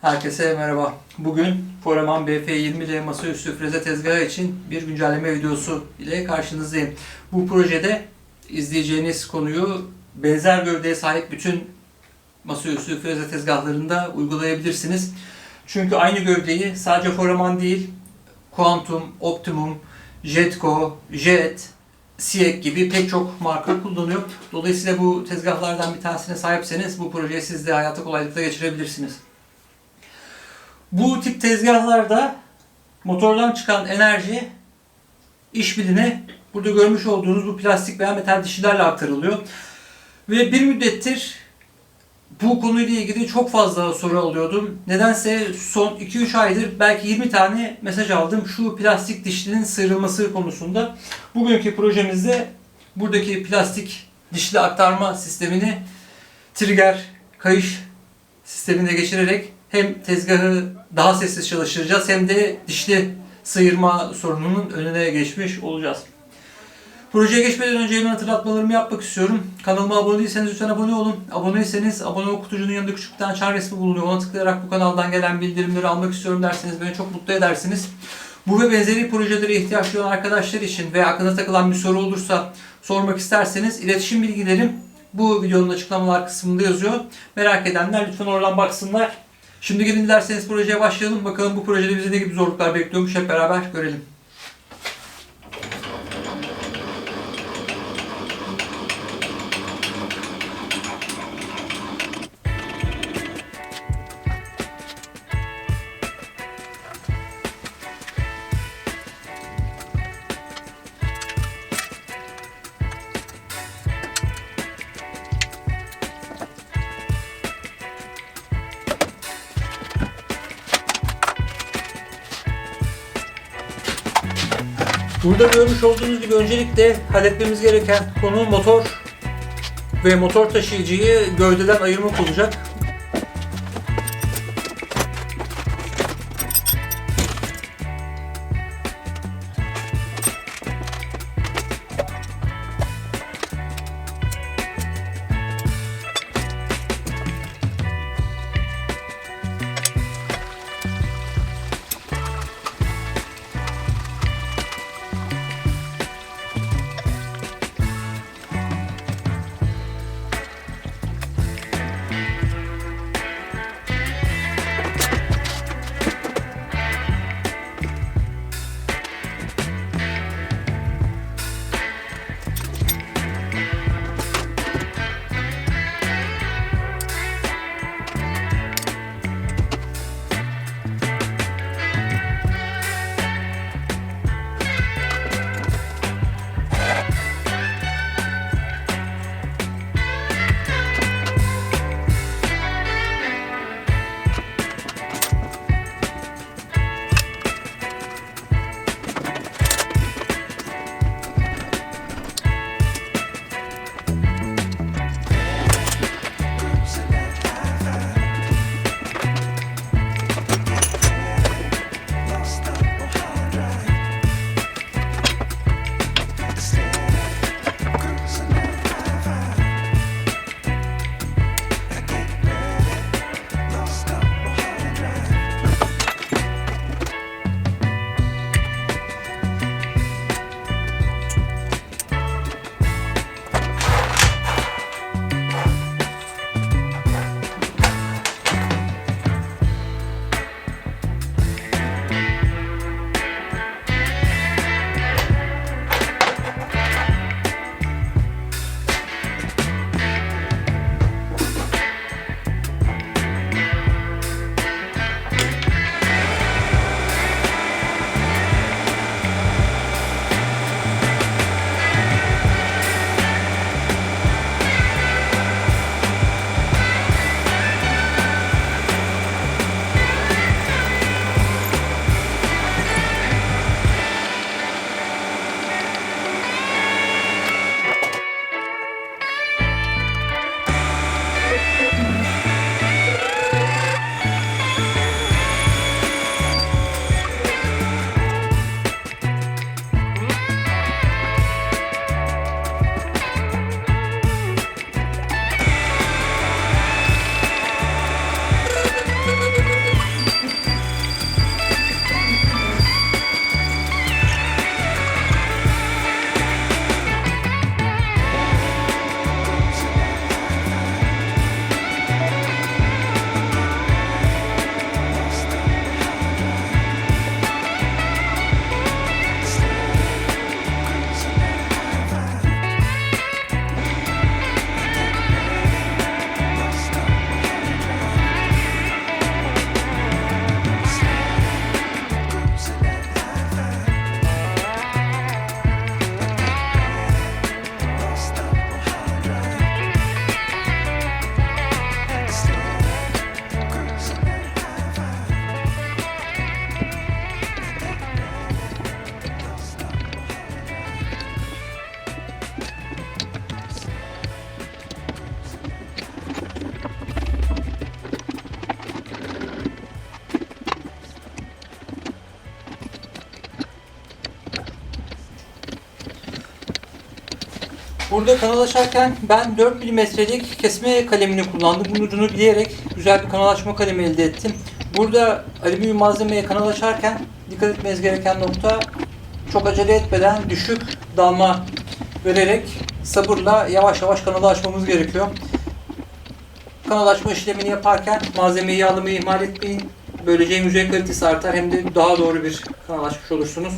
Herkese merhaba. Bugün Foreman BF20L masaüstü freze tezgahı için bir güncelleme videosu ile karşınızdayım. Bu projede izleyeceğiniz konuyu benzer gövdeye sahip bütün masaüstü freze tezgahlarında uygulayabilirsiniz. Çünkü aynı gövdeyi sadece Foreman değil, Quantum, Optimum, Jetco, Jet, Siek gibi pek çok marka kullanıyor. Dolayısıyla bu tezgahlardan bir tanesine sahipseniz bu projeyi siz de hayata kolaylıkla geçirebilirsiniz. Bu tip tezgahlarda motordan çıkan enerji iş biline burada görmüş olduğunuz bu plastik veya metal dişlilerle aktarılıyor. Ve bir müddettir bu konuyla ilgili çok fazla soru alıyordum. Nedense son 2-3 aydır belki 20 tane mesaj aldım şu plastik dişlinin sıyrılması konusunda. Bugünkü projemizde buradaki plastik dişli aktarma sistemini trigger, kayış sistemine geçirerek hem tezgahı daha sessiz çalıştıracağız hem de dişli sıyırma sorununun önüne geçmiş olacağız. Projeye geçmeden önce hemen hatırlatmalarımı yapmak istiyorum. Kanalıma abone değilseniz lütfen abone olun. Aboneyseniz abone kutucuğunun yanında küçük bir tane çan resmi bulunuyor. Ona tıklayarak bu kanaldan gelen bildirimleri almak istiyorum derseniz beni çok mutlu edersiniz. Bu ve benzeri projelere ihtiyaç duyan arkadaşlar için veya aklına takılan bir soru olursa sormak isterseniz iletişim bilgilerim bu videonun açıklamalar kısmında yazıyor. Merak edenler lütfen oradan baksınlar. Şimdi gelin dilerseniz projeye başlayalım. Bakalım bu projede bize ne gibi zorluklar bekliyormuş hep beraber görelim. Burada görmüş olduğunuz gibi öncelikle halletmemiz gereken konu motor ve motor taşıyıcıyı gövdeden ayırmak olacak. Burada kanal açarken ben 4 milimetrelik kesme kalemini kullandım. Bunun ucunu bilerek güzel bir kanal açma kalemi elde ettim. Burada alüminyum malzemeye kanal açarken dikkat etmeniz gereken nokta çok acele etmeden düşük dalma vererek sabırla yavaş yavaş kanalı açmamız gerekiyor. Kanal açma işlemini yaparken malzemeyi yağlamayı ihmal etmeyin. Böylece hem kalitesi artar hem de daha doğru bir kanal açmış olursunuz.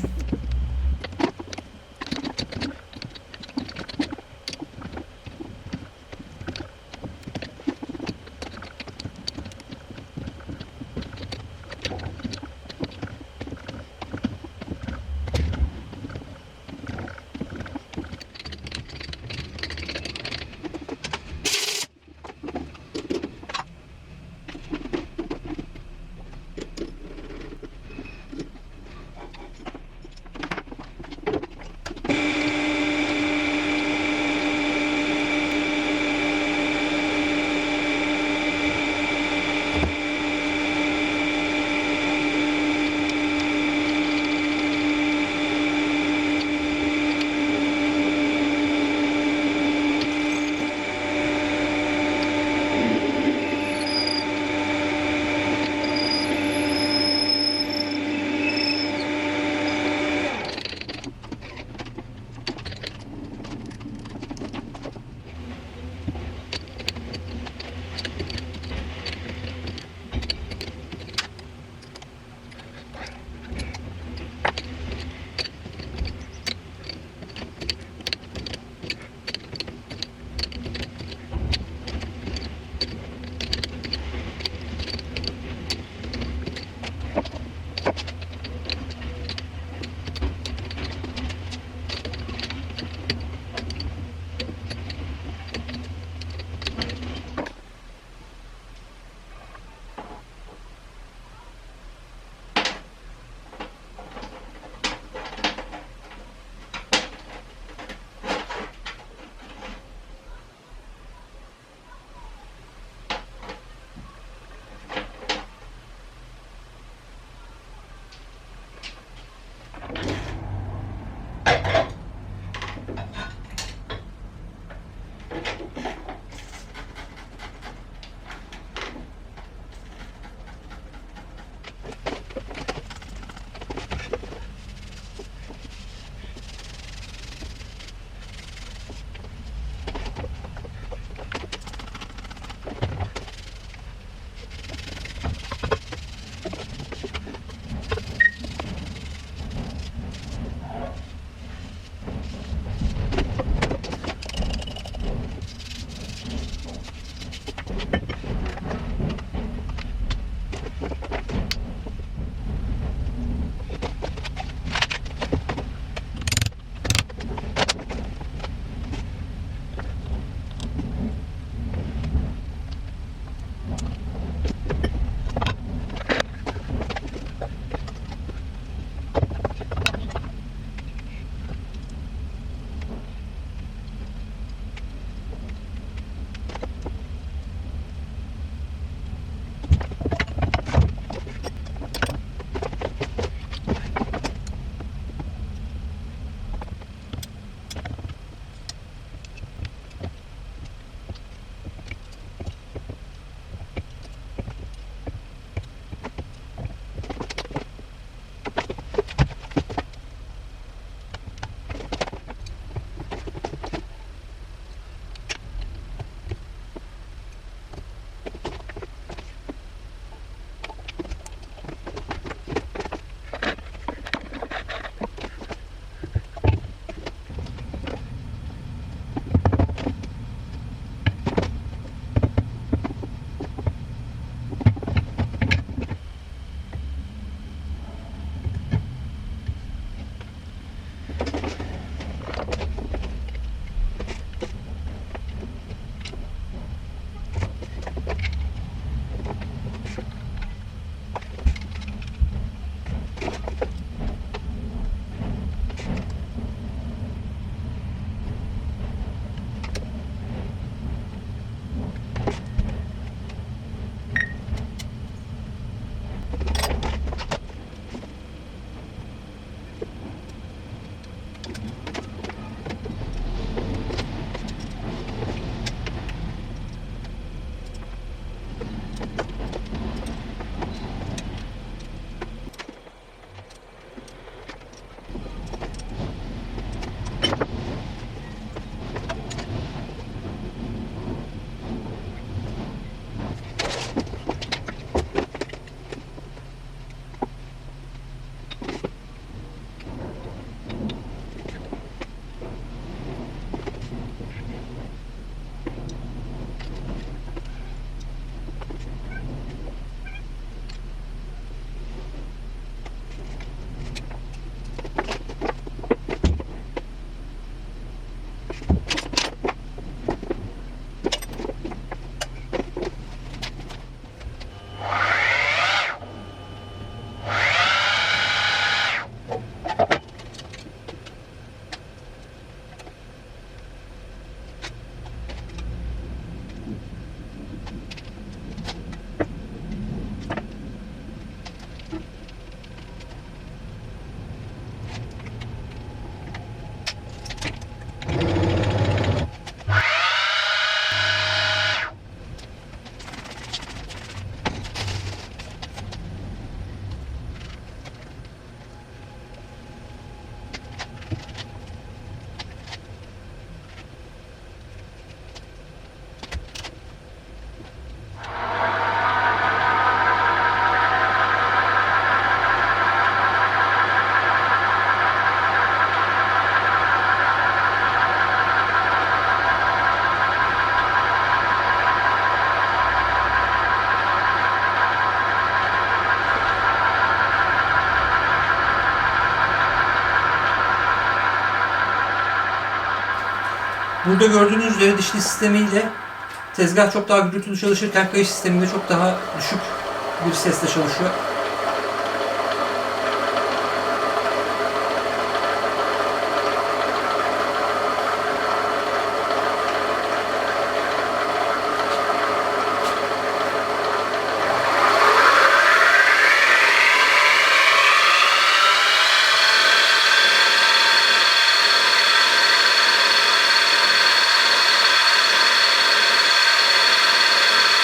Burada gördüğünüz üzere dişli sistemiyle tezgah çok daha gürültülü çalışırken kayış sisteminde çok daha düşük bir sesle çalışıyor.